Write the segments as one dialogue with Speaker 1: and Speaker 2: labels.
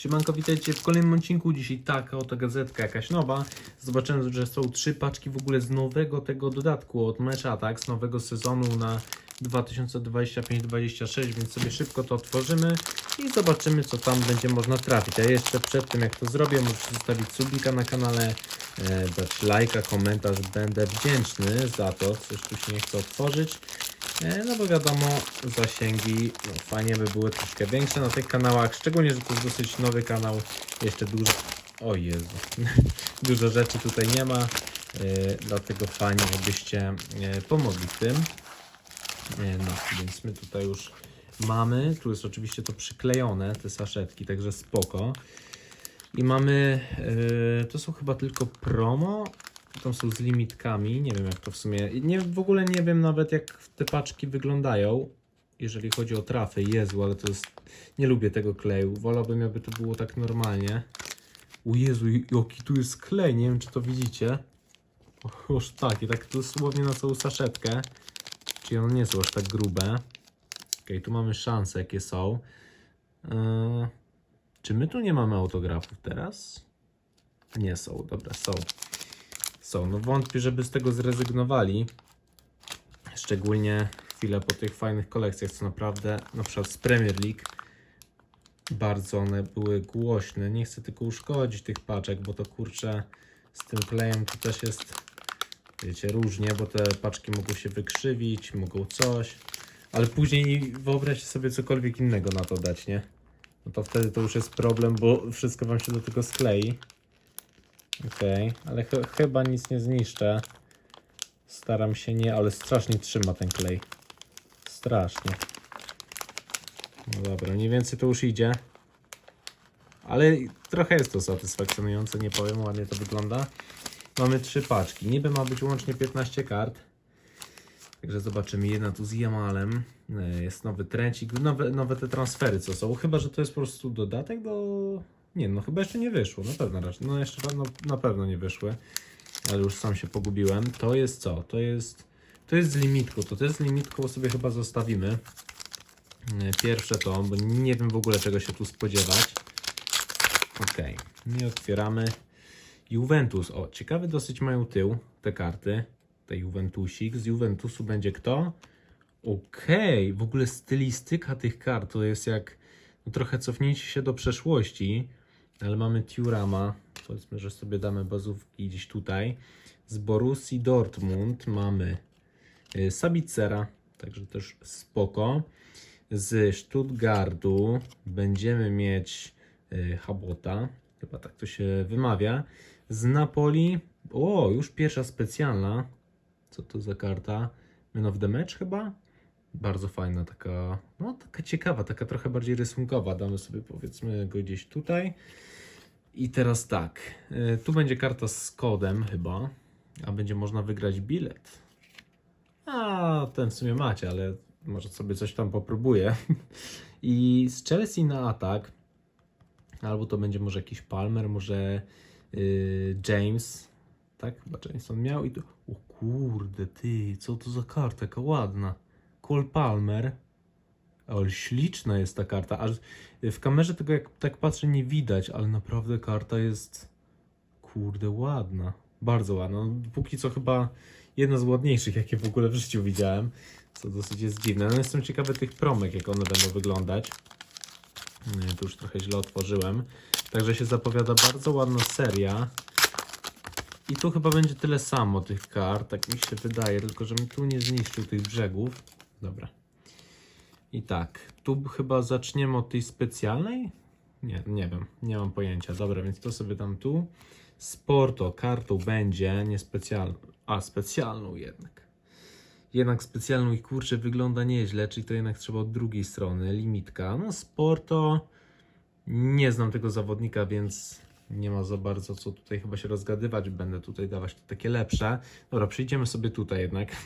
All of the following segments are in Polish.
Speaker 1: Siemanko, witajcie w kolejnym odcinku. Dzisiaj taka oto gazetka, jakaś nowa. Zobaczyłem, że są trzy paczki w ogóle z nowego tego dodatku od Match Attack, z nowego sezonu na 2025-26, więc sobie szybko to otworzymy i zobaczymy, co tam będzie można trafić. A jeszcze przed tym, jak to zrobię, możecie zostawić subika na kanale, e, dać lajka, komentarz. Będę wdzięczny za to. Coś tu się nie chce otworzyć. E, No bo wiadomo, zasięgi no, fajnie by były troszkę większe na tych kanałach, szczególnie, że to jest dosyć nowy kanał, jeszcze dużo, o Jezu, dużo rzeczy tutaj nie ma, e, dlatego fajnie jakbyście e, pomogli w tym. No, więc my tutaj już mamy, tu jest oczywiście to przyklejone, te saszetki, także spoko. I mamy, to są chyba tylko promo, tam są z limitkami, nie wiem jak to w sumie, nie, w ogóle nie wiem nawet jak te paczki wyglądają, jeżeli chodzi o trafy, Jezu, ale to jest, nie lubię tego kleju, wolałbym jakby to było tak normalnie. O Jezu, jaki tu jest klej, nie wiem czy to widzicie. O, Już tak, i tak dosłownie na całą saszetkę, czyli one nie są aż tak grube. Ok, tu mamy szanse jakie są. Eee, czy my tu nie mamy autografów teraz? Nie są, dobra, są są. No wątpię, żeby z tego zrezygnowali. Szczególnie chwilę po tych fajnych kolekcjach, co naprawdę, na przykład z Premier League, bardzo one były głośne. Nie chcę tylko uszkodzić tych paczek, bo to kurczę z tym klejem to też jest, wiecie, różnie, bo te paczki mogą się wykrzywić, mogą coś, ale później wyobraźcie sobie cokolwiek innego na to dać, nie? No to wtedy to już jest problem, bo wszystko wam się do tego sklei. Okej, ale ch chyba nic nie zniszczę. Staram się nie, ale strasznie trzyma ten klej. Strasznie. No dobra, mniej więcej to już idzie. Ale trochę jest to satysfakcjonujące, nie powiem, ładnie to wygląda. Mamy trzy paczki. Niby ma być łącznie 15 kart. Także zobaczymy. Jedna tu z Jamalem. E, Jest nowy trencik. Nowe, nowe te transfery co są. Chyba, że to jest po prostu dodatek do... Nie, no chyba jeszcze nie wyszło. Na pewno raczej. No jeszcze no, na pewno nie wyszły. Ale już sam się pogubiłem. To jest co? To jest... To jest z limitką. To, to jest z limitką sobie chyba zostawimy. E, Pierwsze to, bo nie wiem w ogóle czego się tu spodziewać. Ok, nie otwieramy. Juventus. O, ciekawy dosyć mają tył te karty. Te Juventusik. Z Juventusu będzie kto? Okej, w ogóle stylistyka tych kart to jest jak no, trochę cofnięcie się do przeszłości, ale mamy Tiurama. Powiedzmy, że sobie damy bazówki gdzieś tutaj. Z Borussii Dortmund mamy y, Sabicera, także też spoko. Z Stuttgartu będziemy mieć y, Habota, chyba tak to się wymawia. Z Napoli, o, już pierwsza specjalna. Co to za karta? Man of the Match chyba? Bardzo fajna, taka, no taka ciekawa, taka trochę bardziej rysunkowa. Damy sobie powiedzmy go gdzieś tutaj. I teraz tak, y, tu będzie karta z kodem chyba, a będzie można wygrać bilet. A ten w sumie macie, ale może sobie coś tam popróbuję. I z Chelsea na atak, albo to będzie może jakiś Palmer, może y, James, tak? Chyba Jameson miał i tu. O kurde, ty, co to za karta, jaka ładna. Cole Palmer. Ale śliczna jest ta karta. Aż w kamerze tego jak tak patrzę nie widać, ale naprawdę karta jest kurde ładna. Bardzo ładna. No, póki co chyba jedna z ładniejszych, jakie w ogóle w życiu widziałem. Co dosyć jest dziwne. No jestem ciekawy tych promek, jak one będą wyglądać. Nie, tu już trochę źle otworzyłem. Także się zapowiada bardzo ładna seria. I tu chyba będzie tyle samo tych kart, tak mi się wydaje, tylko żebym tu nie zniszczył tych brzegów. Dobra. I tak, tu chyba zaczniemy od tej specjalnej? Nie, nie wiem, nie mam pojęcia. Dobra, więc to sobie tam tu. Sporto kartą będzie, nie specjalną, a specjalną jednak. Jednak specjalną i kurczę wygląda nieźle, czyli to jednak trzeba od drugiej strony, limitka. No Sporto, nie znam tego zawodnika, więc nie ma za bardzo co tutaj chyba się rozgadywać. Będę tutaj dawać takie lepsze. Dobra, przejdziemy sobie tutaj jednak.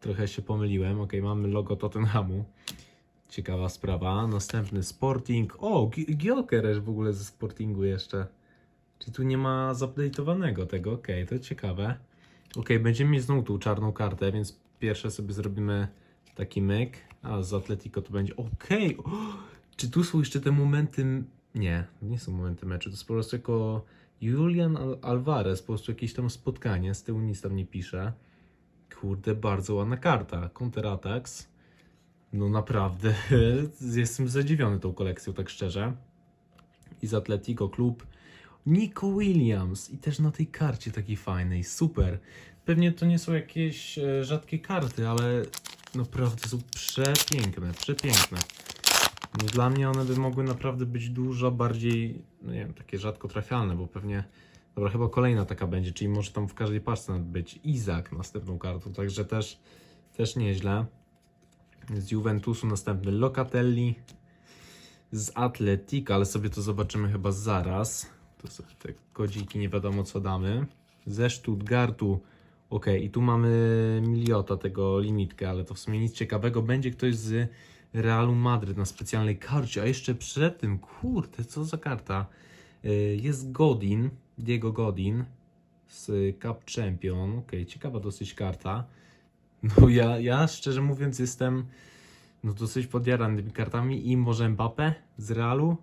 Speaker 1: Trochę się pomyliłem. Ok, mamy logo Tottenhamu. Ciekawa sprawa. Następny Sporting. O, Gi- Gyökeres w ogóle ze Sportingu jeszcze. Czyli tu nie ma zupdate'owanego tego. Ok, to ciekawe. Ok, będziemy mieć znowu tą czarną kartę, więc pierwsze sobie zrobimy taki myk. A z Atletico to będzie. Ok, czy tu są jeszcze te momenty Nie, nie są momenty meczu. To jest po prostu jako Julian Al- Alvarez, po prostu jakieś tam spotkanie. Z tyłu nic tam nie pisze. Kurde, bardzo ładna karta. Counterattacks. No naprawdę, jestem zadziwiony tą kolekcją, tak szczerze. I z Atletico Klub Nico Williams. I też na tej karcie takiej fajnej, super. Pewnie to nie są jakieś e, rzadkie karty, ale naprawdę są przepiękne, przepiękne. No, Dla mnie one by mogły naprawdę być dużo bardziej, no nie wiem, takie rzadko trafialne, bo pewnie, dobra, chyba kolejna taka będzie, czyli może tam w każdej paczce być Izak następną kartą, także też, też nieźle. Z Juventusu następny Locatelli, z Atletica, ale sobie to zobaczymy chyba zaraz. To sobie te kodziki nie wiadomo co damy. Ze Stuttgartu, ok, i tu mamy Miliota, tego limitkę, ale to w sumie nic ciekawego. Będzie ktoś z Realu Madryt na specjalnej karcie, a jeszcze przed tym, kurde, co za karta. Y, Jest Godin, Diego Godin z Cup Champion, ok, ciekawa dosyć karta. No ja, ja szczerze mówiąc jestem no dosyć podjarany tymi kartami i może Mbappe z Realu?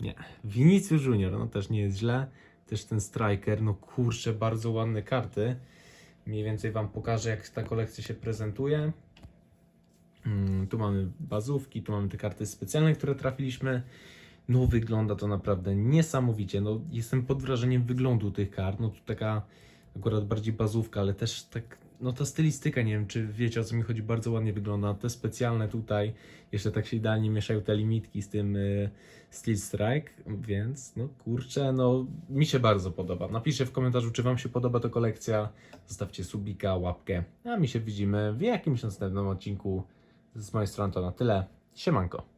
Speaker 1: Nie. Vinicius Junior, no też nie jest źle. Też ten striker, no kurczę, bardzo ładne karty. Mniej więcej Wam pokażę, jak ta kolekcja się prezentuje. Mm, tu mamy bazówki, tu mamy te karty specjalne, które trafiliśmy. No wygląda to naprawdę niesamowicie. No jestem pod wrażeniem wyglądu tych kart. No tu taka akurat bardziej bazówka, ale też tak, no ta stylistyka, nie wiem czy wiecie o co mi chodzi, bardzo ładnie wygląda. Te specjalne tutaj, jeszcze tak się idealnie mieszają te limitki z tym y, Steel Strike, więc no kurczę, no mi się bardzo podoba. Napiszcie w komentarzu, czy Wam się podoba ta kolekcja. Zostawcie subika, łapkę, a mi się widzimy w jakimś następnym odcinku. Z mojej strony to na tyle. Siemanko.